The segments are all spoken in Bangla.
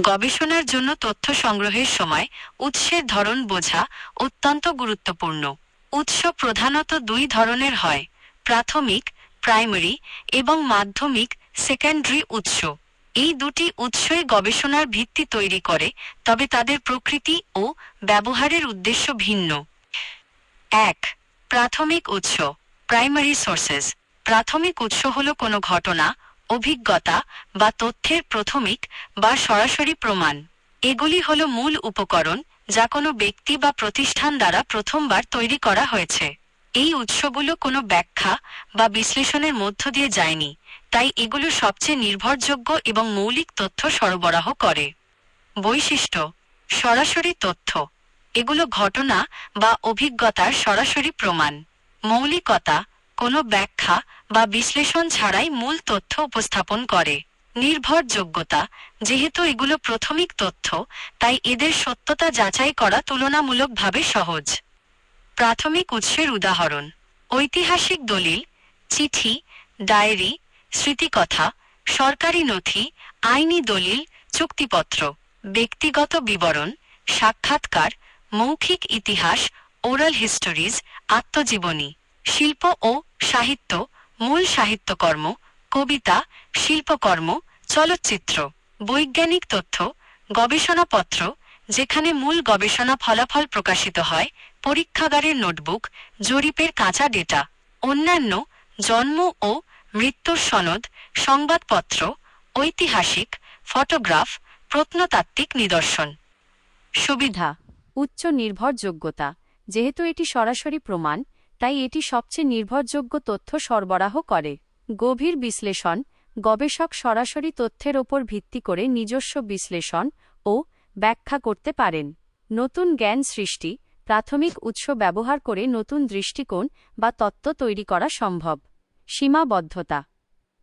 গবেষণার জন্য তথ্য সংগ্রহের সময় উৎসের ধরন বোঝা অত্যন্ত গুরুত্বপূর্ণ। উৎস প্রধানত দুই ধরনের হয়, প্রাথমিক, প্রাইমারি এবং মাধ্যমিক সেকেন্ডারি উৎস। এই দুটি উৎসই গবেষণার ভিত্তি তৈরি করে, তবে তাদের প্রকৃতি ও ব্যবহারের উদ্দেশ্য ভিন্ন। এক, প্রাথমিক উৎস প্রাইমারি সোর্সেস প্রাথমিক উৎস হল কোনো ঘটনা অভিজ্ঞতা বা তথ্যের প্রাথমিক বা সরাসরি প্রমাণ। এগুলি হল মূল উপকরণ যা কোনো ব্যক্তি বা প্রতিষ্ঠান দ্বারা প্রথমবার তৈরি করা হয়েছে। এই উৎসগুলো কোনো ব্যাখ্যা বা বিশ্লেষণের মধ্য দিয়ে যায়নি, তাই এগুলো সবচেয়ে নির্ভরযোগ্য এবং মৌলিক তথ্য সরবরাহ করে। বৈশিষ্ট্য, সরাসরি তথ্য। এগুলো ঘটনা বা অভিজ্ঞতার সরাসরি প্রমাণ। মৌলিকতা কোনো ব্যাখ্যা বা বিশ্লেষণ ছাড়াই মূল তথ্য উপস্থাপন করে। নির্ভরযোগ্যতা, যেহেতু এগুলো প্রাথমিক তথ্য, তাই এদের সত্যতা যাচাই করা তুলনামূলকভাবে সহজ। প্রাথমিক উৎসের উদাহরণ, ঐতিহাসিক দলিল, চিঠি, ডায়েরি, স্মৃতিকথা, সরকারি নথি, আইনি দলিল, চুক্তিপত্র, ব্যক্তিগত বিবরণ, সাক্ষাৎকার, মৌখিক ইতিহাস, ওরাল হিস্টোরিজ, আত্মজীবনী। শিল্প ও সাহিত্য, মূল সাহিত্যকর্ম, কবিতা, শিল্পকর্ম, চলচ্চিত্র, বৈজ্ঞানিক তথ্য, গবেষণাপত্র, যেখানে মূল গবেষণা ফলাফল প্রকাশিত হয়, পরীক্ষাগারের নোটবুক, জরিপের কাঁচা ডেটা, অন্যান্য জন্ম ও মৃত্যুর সনদ, সংবাদপত্র, ঐতিহাসিক, ফটোগ্রাফ, প্রত্নতাত্ত্বিক নিদর্শন। সুবিধা, উচ্চ নির্ভরযোগ্যতা, যেহেতু এটি সরাসরি প্রমাণ তাই এটি সবচেয়ে নির্ভরযোগ্য তথ্য সরবরাহ করে। গভীর বিশ্লেষণ, গবেষক সরাসরি তথ্যের ওপর ভিত্তি করে নিজস্ব বিশ্লেষণ ও ব্যাখ্যা করতে পারেন। নতুন জ্ঞান সৃষ্টি, প্রাথমিক উৎস ব্যবহার করে নতুন দৃষ্টিকোণ বা তত্ত্ব তৈরি করা সম্ভব। সীমাবদ্ধতা,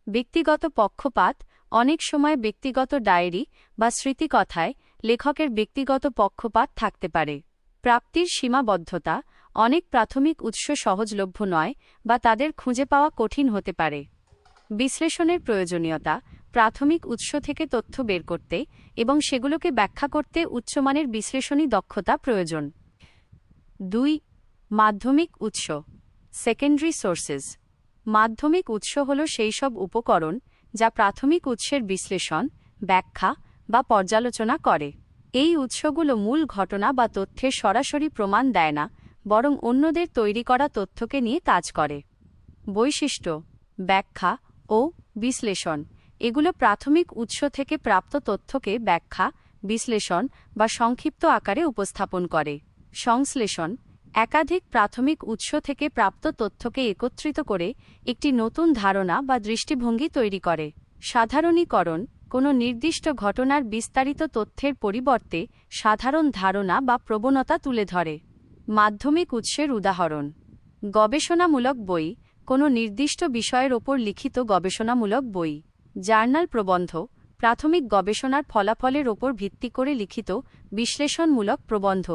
ব্যক্তিগত পক্ষপাত, অনেক সময় ব্যক্তিগত ডায়েরি বা স্মৃতিকথায় লেখকের ব্যক্তিগত পক্ষপাত থাকতে পারে। প্রাপ্তির সীমাবদ্ধতা অনেক প্রাথমিক উৎস সহজলভ্য নয় বা তাদের খুঁজে পাওয়া কঠিন হতে পারে। বিশ্লেষণের প্রয়োজনীয়তা, প্রাথমিক উৎস থেকে তথ্য বের করতে এবং সেগুলোকে ব্যাখ্যা করতে উচ্চমানের বিশ্লেষণী দক্ষতা প্রয়োজন। দুই, মাধ্যমিক উৎস সেকেন্ডারি সোর্সেস মাধ্যমিক উৎস হল সেই সব উপকরণ যা প্রাথমিক উৎসের বিশ্লেষণ, ব্যাখ্যা বা পর্যালোচনা করে। এই উৎসগুলো মূল ঘটনা বা তথ্যের সরাসরি প্রমাণ দেয় না বরং অন্যদের তৈরি করা তথ্যকে নিয়ে কাজ করে। বৈশিষ্ট্য, ব্যাখ্যা ও বিশ্লেষণ। এগুলো প্রাথমিক উৎস থেকে প্রাপ্ত তথ্যকে ব্যাখ্যা, বিশ্লেষণ বা সংক্ষিপ্ত আকারে উপস্থাপন করে। সংশ্লেষণ, একাধিক প্রাথমিক উৎস থেকে প্রাপ্ত তথ্যকে একত্রিত করে একটি নতুন ধারণা বা দৃষ্টিভঙ্গি তৈরি করে। সাধারণীকরণ, কোনো নির্দিষ্ট ঘটনার বিস্তারিত তথ্যের পরিবর্তে সাধারণ ধারণা বা প্রবণতা তুলে ধরে। মাধ্যমিক উৎসের উদাহরণ। গবেষণামূলক বই, কোনো নির্দিষ্ট বিষয়ের ওপর লিখিত গবেষণামূলক বই। জার্নাল প্রবন্ধ, প্রাথমিক গবেষণার ফলাফলের ওপর ভিত্তি করে লিখিত, বিশ্লেষণমূলক প্রবন্ধ।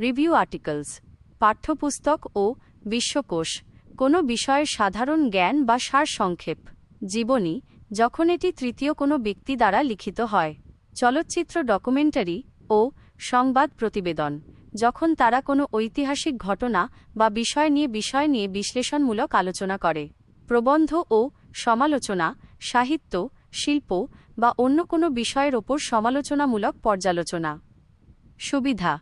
রিভিউ আর্টিকেলস, পাঠ্যপুস্তক ও বিশ্বকোষ, কোনো বিষয়ের সাধারণ জ্ঞান বা সারসংক্ষেপ জীবনী, যখন এটি তৃতীয় কোনো ব্যক্তি দ্বারা লিখিত হয়। চলচ্চিত্র ডকুমেন্টারি ও সংবাদ প্রতিবেদন যখন তারা কোনো ঐতিহাসিক ঘটনা বা বিষয় নিয়ে বিষয় নিয়ে বিশ্লেষণমূলক আলোচনা করে। প্রবন্ধ ও সমালোচনা, সাহিত্য, শিল্প বা অন্য কোনো বিষয়ের ওপর সমালোচনামূলক পর্যালোচনা। সুবিধা,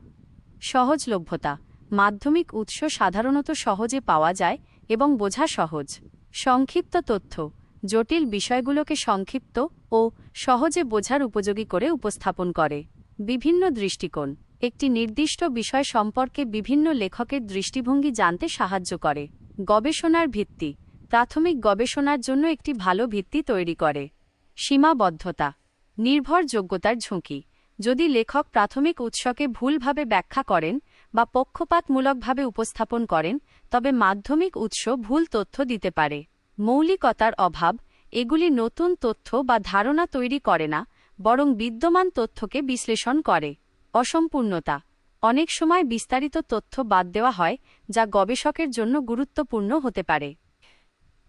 সহজলভ্যতা, মাধ্যমিক উৎস সাধারণত সহজে পাওয়া যায় এবং বোঝা সহজ। সংক্ষিপ্ত তথ্য, জটিল বিষয়গুলোকে সংক্ষিপ্ত ও সহজে বোঝার উপযোগী করে উপস্থাপন করে। বিভিন্ন দৃষ্টিকোণ একটি নির্দিষ্ট বিষয় সম্পর্কে বিভিন্ন লেখকের দৃষ্টিভঙ্গি জানতে সাহায্য করে। গবেষণার ভিত্তি। প্রাথমিক গবেষণার জন্য একটি ভালো ভিত্তি তৈরি করে। সীমাবদ্ধতা। নির্ভরযোগ্যতার ঝুঁকি। যদি লেখক প্রাথমিক উৎসকে ভুলভাবে ব্যাখ্যা করেন বা পক্ষপাতমূলকভাবে উপস্থাপন করেন, তবে মাধ্যমিক উৎস ভুল তথ্য দিতে পারে। মৌলিকতার অভাব। এগুলি নতুন তথ্য বা ধারণা তৈরি করে না, বরং বিদ্যমান তথ্যকে বিশ্লেষণ করে। অসম্পূর্ণতা। অনেক সময় বিস্তারিত তথ্য বাদ দেওয়া হয়, যা গবেষকের জন্য গুরুত্বপূর্ণ হতে পারে।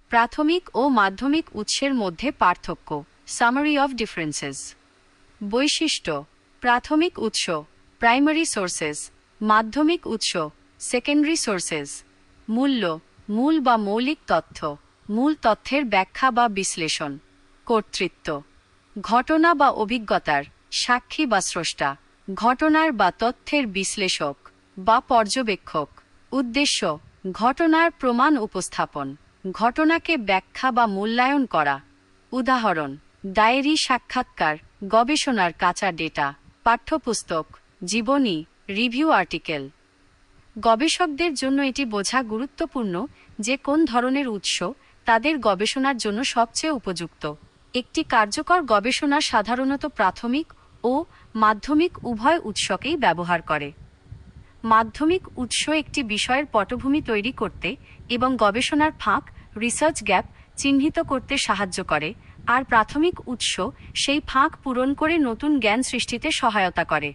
প্রাথমিক ও মাধ্যমিক উৎসের মধ্যে পার্থক্য। সামারি অফ ডিফারেন্সেস বৈশিষ্ট্য। প্রাথমিক উৎস। প্রাইমারি সোর্সেস মাধ্যমিক উৎস। সেকেন্ডারি সোর্সেস মূল্য। মূল বা মৌলিক তথ্য। মূল তথ্যের ব্যাখ্যা বা বিশ্লেষণ। কর্তৃত্ব। ঘটনা বা অভিজ্ঞতার। সাক্ষী বা স্রষ্টা। ঘটনার বা তথ্যের বিশ্লেষক বা পর্যবেক্ষক। উদ্দেশ্য, ঘটনার প্রমাণ উপস্থাপন, ঘটনাকে ব্যাখ্যা বা মূল্যায়ন করা। উদাহরণ, ডায়েরি সাক্ষাৎকার, গবেষণার কাঁচা ডেটা, পাঠ্যপুস্তক, জীবনী, রিভিউ আর্টিকেল। গবেষকদের জন্য এটি বোঝা গুরুত্বপূর্ণ যে কোন ধরনের উৎস তাদের গবেষণার জন্য সবচেয়ে উপযুক্ত। একটি কার্যকর গবেষণা সাধারণত প্রাথমিক ও মাধ্যমিক উভয় উৎসকেই ব্যবহার করে। মাধ্যমিক উৎস একটি বিষয়ের পটভূমি তৈরি করতে এবং গবেষণার ফাঁক রিসার্চ গ্যাপ চিহ্নিত করতে সাহায্য করে, আর প্রাথমিক উৎস সেই ফাঁক পূরণ করে নতুন জ্ঞান সৃষ্টিতে সহায়তা করে।